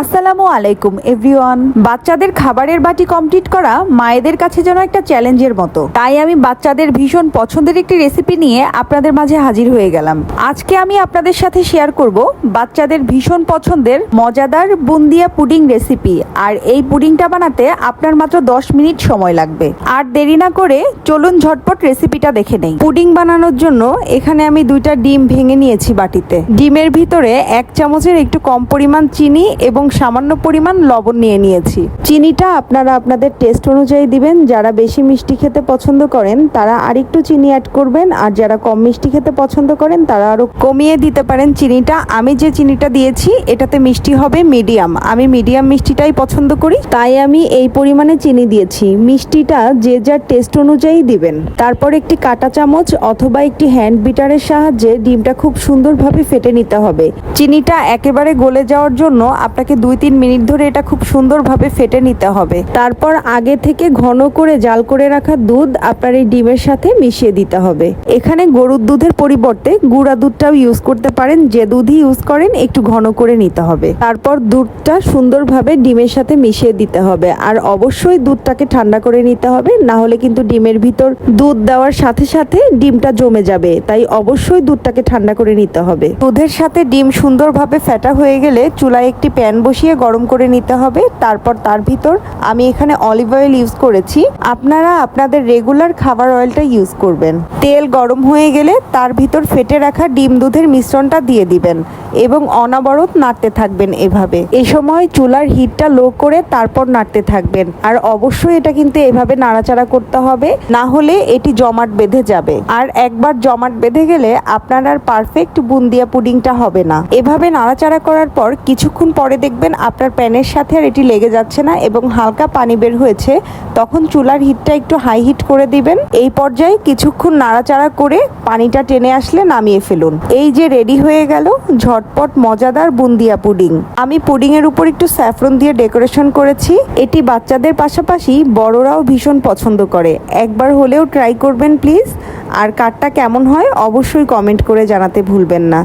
আসসালামু আলাইকুম, এভরিওয়ান। বাচ্চাদের খাবারের বাটি কমপ্লিট করা মায়েদের কাছে যেন একটা চ্যালেঞ্জের মতো। তাই আমি বাচ্চাদের ভীষণ পছন্দের একটি রেসিপি নিয়ে আপনাদের মাঝে হাজির হয়ে গেলাম। আজকে আমি আপনাদের সাথে শেয়ার করব বাচ্চাদের ভীষণ পছন্দের মজাদার বুন্দিয়া পুডিং রেসিপি। আর এই পুডিংটা বানাতে আপনার মাত্র 10 মিনিট সময় লাগবে। আর দেরি না করে চলুন ঝটপট রেসিপিটা দেখে নেই। পুডিং বানানোর জন্য এখানে আমি দুইটা ডিম ভেঙে নিয়েছি বাটিতে। ডিমের ভিতরে এক চামচের একটু কম পরিমাণ চিনি এবং সামান্য পরিমাণ লবণ নিয়ে নিয়েছি। চিনিটা আপনারা আপনাদের টেস্ট অনুযায়ী দিবেন। যারা বেশি মিষ্টি খেতে পছন্দ করেন, তারা আরেকটু চিনি অ্যাড করবেন। আর যারা কম মিষ্টি খেতে পছন্দ করেন, তারা আরও কমিয়ে দিতে পারেন চিনিটা। আমি যে চিনিটা দিয়েছি, এটাতে মিষ্টি হবে মিডিয়াম আমি মিডিয়াম মিষ্টিটাই পছন্দ করি। তাই আমি এই পরিমাণে চিনি দিয়েছি। মিষ্টিটা যে যার টেস্ট অনুযায়ী দিবেন। তারপর একটি কাঁটা চামচ অথবা একটি হ্যান্ড বিটারের সাহায্যে ডিমটা খুব সুন্দরভাবে ফেটে নিতে হবে। চিনিটা একেবারে গলে যাওয়ার জন্য আপনাকে দুই তিন মিনিট ধরে এটা খুব সুন্দরভাবে ফেটে নিতে হবে। তারপর আগে থেকে ঘন করে জাল করে রাখা দুধ আপনার এই ডিমের সাথে মিশিয়ে দিতে হবে। এখানে গরুর দুধের পরিবর্তে গুঁড়া দুধটাও ইউজ করতে পারেন, যে দুধই ইউজ করেন একটু ঘন করে নিতে হবে। তারপর দুধটা সুন্দরভাবে ডিমের সাথে মিশিয়ে দিতে হবে। আর অবশ্যই দুধটাকে ঠান্ডা করে নিতে হবে, না হলে কিন্তু ডিমের ভিতর দুধ দেওয়ার সাথে সাথে ডিমটা জমে যাবে। তাই অবশ্যই দুধটাকে ঠান্ডা করে নিতে হবে। দুধের সাথে ডিম সুন্দরভাবে ফেটা হয়ে গেলে চুলায় একটি প্যান বসিয়ে গরম করে নিতে হবে, তারপর তার ভিতর আমি এখানে অলিভ অয়েল ইউজ করেছি। আপনারা আপনাদের রেগুলার খাবার অয়েলটা ইউজ করবেন। তেল গরম হয়ে গেলে তার ভিতর ফেটে রাখা ডিম দুধের মিশ্রণটা দিয়ে দিবেন। এবং অনাবরত নাড়তে থাকবেন এভাবে। এই সময় চুলার হিটটা লো করে তারপর নাড়তে থাকবেন। আর অবশ্যই এটা কিন্তু এভাবে নাড়াচাড়া করতে হবে, না হলে এটি জমাট বেঁধে যাবে। আর একবার জমাট বেঁধে গেলে আপনার আর পারফেক্ট বুন্দিয়া পুডিংটা হবে না। এভাবে নাড়াচাড়া করার পর কিছুক্ষণ পরে দেখবেন আপনার প্যানের সাথে আর এটি লেগে যাচ্ছে না এবং হালকা পানি বের হয়েছে। তখন চুলার হিটটা একটু হাই হিট করে দিবেন। এই পর্যায়ে কিছুক্ষণ নাড়াচাড়া করে পানিটা টেনে আসলে নামিয়ে ফেলুন। এই যে রেডি হয়ে গেল ঝটপট মজাদার বুন্দিয়া পুডিং। আমি পুডিং এর উপর একটু স্যাফরন দিয়ে ডেকোরেশন করেছি। এটি বাচ্চাদের পাশাপাশি বড়রাও ভীষণ পছন্দ করে। একবার হলেও ট্রাই করবেন প্লিজ। আর কাঠটা কেমন হয় অবশ্যই কমেন্ট করে জানাতে ভুলবেন না।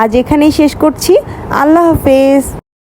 আজ এখানেই শেষ করছি। আল্লাহ হাফেজ।